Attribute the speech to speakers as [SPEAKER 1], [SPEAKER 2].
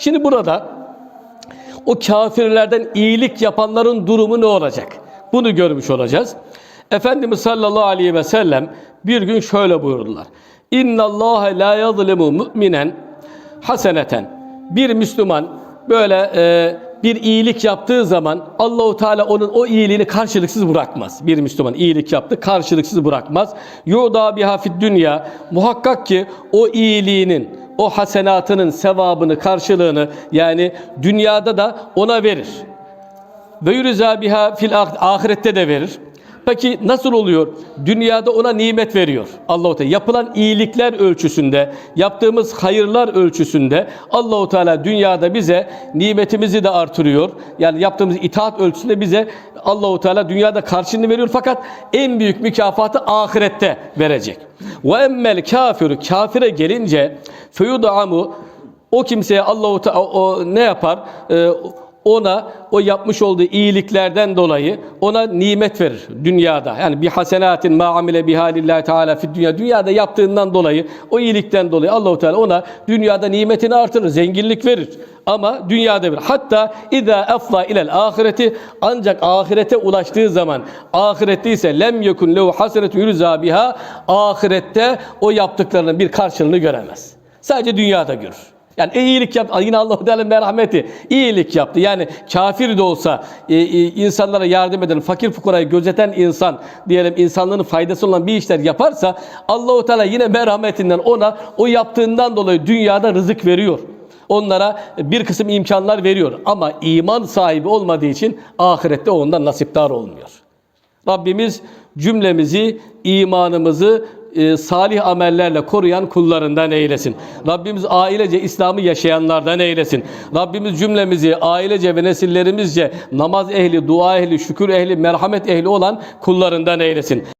[SPEAKER 1] Şimdi burada o kafirlerden iyilik yapanların durumu ne olacak? Bunu görmüş olacağız. Efendimiz sallallahu aleyhi ve sellem bir gün şöyle buyurdular. İnna Allah la yazlimu mu'minen haseneten. Bir Müslüman böyle e, bir iyilik yaptığı zaman Allahu Teala onun o iyiliğini karşılıksız bırakmaz. Bir Müslüman iyilik yaptı, karşılıksız bırakmaz. Yuda biha fid dünya. Muhakkak ki o iyiliğinin, o hasenatının sevabını, karşılığını yani dünyada da ona verir. Ve yürüza biha fil ah- ahirette de verir. Peki nasıl oluyor? Dünyada ona nimet veriyor. Allahu Teala yapılan iyilikler ölçüsünde, yaptığımız hayırlar ölçüsünde Allahu Teala dünyada bize nimetimizi de artırıyor. Yani yaptığımız itaat ölçüsünde bize Allahu Teala dünyada karşılığını veriyor fakat en büyük mükafatı ahirette verecek. Ve emmel kafiru kafire gelince feyud'amu o kimseye Allahu Teala ne yapar? Ee, ona o yapmış olduğu iyiliklerden dolayı ona nimet verir dünyada. Yani bir hasenatin ma amile biha lillahi teala fi dünya. Dünyada yaptığından dolayı o iyilikten dolayı Allahu Teala ona dünyada nimetini artırır, zenginlik verir. Ama dünyada bir. Hatta iza afla ilel ahireti ancak ahirete ulaştığı zaman ahirette ise lem yekun lehu hasenetun yurza biha ahirette o yaptıklarının bir karşılığını göremez. Sadece dünyada görür. Yani iyilik yaptı. Yine Allah-u Teala'nın merhameti. iyilik yaptı. Yani kafir de olsa e, e, insanlara yardım eden, fakir fukarayı gözeten insan diyelim insanlığın faydası olan bir işler yaparsa Allah-u Teala yine merhametinden ona o yaptığından dolayı dünyada rızık veriyor. Onlara bir kısım imkanlar veriyor. Ama iman sahibi olmadığı için ahirette ondan nasipdar olmuyor. Rabbimiz cümlemizi, imanımızı e, salih amellerle koruyan kullarından eylesin. Rabbimiz ailece İslam'ı yaşayanlardan eylesin. Rabbimiz cümlemizi ailece ve nesillerimizce namaz ehli, dua ehli, şükür ehli, merhamet ehli olan kullarından eylesin.